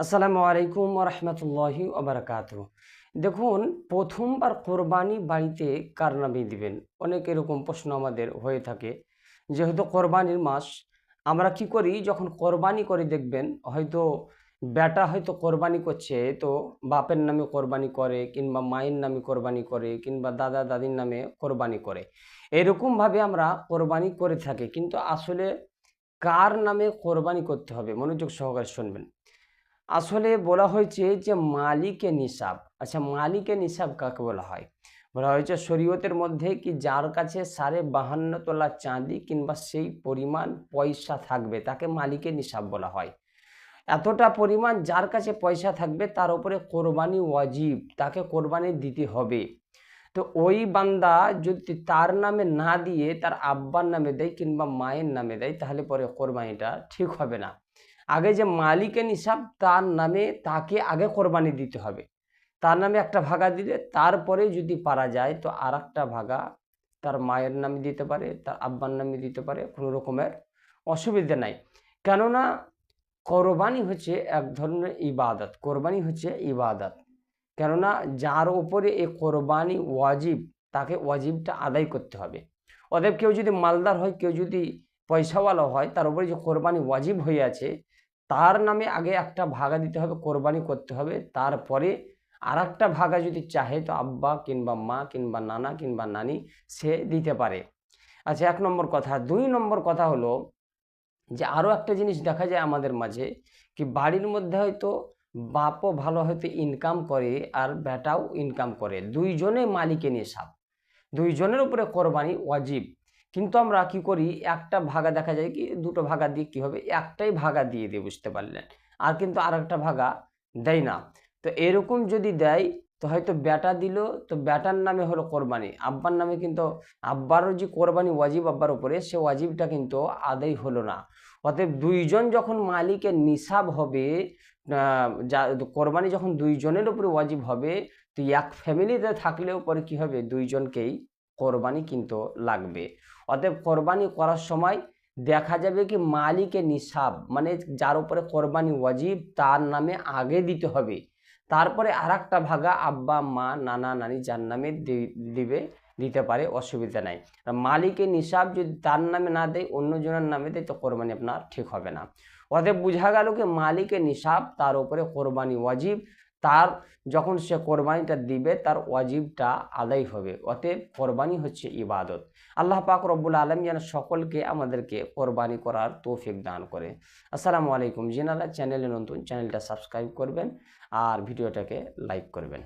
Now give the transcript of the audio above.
আসসালামু আলাইকুম রহমতুল্লাহি ওবরাকাত দেখুন, প্রথমবার কোরবানি বাড়িতে কার নামে দিবেন? অনেক এরকম প্রশ্ন আমাদের হয়ে থাকে। যেহেতু কোরবানির মাস, আমরা কি করি? যখন কোরবানি করে দেখবেন, হয়তো বেটা হয়তো কোরবানি করছে, তো বাপের নামে কোরবানি করে, কিংবা মায়ের নামে কোরবানি করে, কিংবা দাদা, দাদির নামে কোরবানি করে। এরকমভাবে আমরা কোরবানি করে থাকি, কিন্তু আসলে কার নামে কোরবানি করতে হবে? মনোযোগ সহকারে শুনবেন। আসলে বলা হয়েছে যে মালিকে নিসাব। আচ্ছা মালিকে নিসাব কাকে বলা হয়? বলা হয়েছে শরীয়তের মধ্যে কি যার কাছে সাড়ে বাহান্ন তোলা চাঁদি কিংবা সেই পরিমাণ পয়সা থাকবে, তাকে মালিকে নিসাব বলা হয়। এতটা পরিমাণ যার কাছে পয়সা থাকবে, তার উপরে কোরবানি ওয়াজিব, তাকে কোরবানি দিতে হবে। তো ওই বান্দা যদি তার নামে না দিয়ে তার আব্বার নামে দেয় কিংবা মায়ের নামে দেয়, তাহলে পরে কোরবানিটা ঠিক হবে না। আগে যে মালিকের হিসাব তার নামে তাকে আগে কোরবানি দিতে হবে। তার নামে একটা ভাগা দিলে, তারপরে যদি পারা যায়, তো আর একটা ভাগা তার মায়ের নামে দিতে পারে, তার আব্বার নামে দিতে পারে, কোনো রকমের অসুবিধা নাই। কেননা কোরবানি হচ্ছে এক ধরনের ইবাদত, কোরবানি হচ্ছে ইবাদত। কেননা যার ওপরে এই কোরবানি ওয়াজিব, তাকে ওয়াজিবটা আদায় করতে হবে। অতএব কেউ যদি মালদার হয়, কেউ যদি পয়সাওয়ালা হয়, তার উপরে যে কোরবানি ওয়াজিব হয়ে আছে, তার নামে আগে একটা ভাগা দিতে হবে, কোরবানি করতে হবে। তারপরে আর একটা ভাগা যদি চাহে, তো আব্বা কিংবা মা কিংবা নানা কিংবা নানি সে দিতে পারে। আচ্ছা এক নম্বর কথা। দুই নম্বর কথা হলো যে আরও একটা জিনিস দেখা যায় আমাদের মাঝে কি, বাড়ির মধ্যে হয়তো বাপও ভালো হয়তো ইনকাম করে আর বেটাও ইনকাম করে। দুইজনে মালিকে নিসাব দুইজনের উপরে কোরবানি ওয়াজিব। কিন্তু আমরা কি করি? একটা ভাগা দেখা যায় কি, দুটো ভাগা দিয়ে কি হবে? একটাই ভাগা দিয়ে দিয়ে বুঝতে পারলেন। আর কিন্তু আর একটা ভাগা দেয় না। তো এরকম যদি দেয়, তো হয়তো ব্যাটা দিল, তো ব্যাটার নামে হলো কোরবানি। আব্বার নামে কিন্তু, আব্বারও যে কোরবানি ওয়াজিব আব্বার উপরে, সে ওয়াজিবটা কিন্তু আদায় হলো না। অতএব দুইজন যখন মালিকের নিসাব হবে কোরবানি যখন দুইজনের উপরে ওয়াজিব হবে, তো এক ফ্যামিলিতে থাকলেও পরে কি হবে? দুইজনকেই কোরবানি কিন্তু লাগবে। অতএব কোরবানি করার সময় দেখা যাবে কি মালিকে নিসাব মানে যার উপরে কোরবানি ওয়াজিব, তার নামে আগে দিতে হবে। তারপরে আর ভাগা আব্বা, মা, নানা, নানি যার নামে দিবে, দিতে পারে, অসুবিধা নাই। মালিকের নিসাব যদি তার নামে না দেয় অন্যজনের নামে দেয়, তো কোরবানি আপনার ঠিক হবে না। অতএব বোঝা গেল কি মালিকের নিসাব, তার উপরে কোরবানি ওয়াজিব তার যখন সে কোরবানিটা দিবে, তার ওয়াজিবটা আদায় হবে। অতএব কোরবানি হচ্ছে ইবাদত। আল্লাহ পাক রব্বুল আলম যেন সকলকে আমাদেরকে কোরবানি করার তৌফিক দান করে। আসসালামু আলাইকুম। জিনারা চ্যানেলে নতুন, চ্যানেলটা সাবস্ক্রাইব করবেন আর ভিডিওটাকে লাইক করবেন।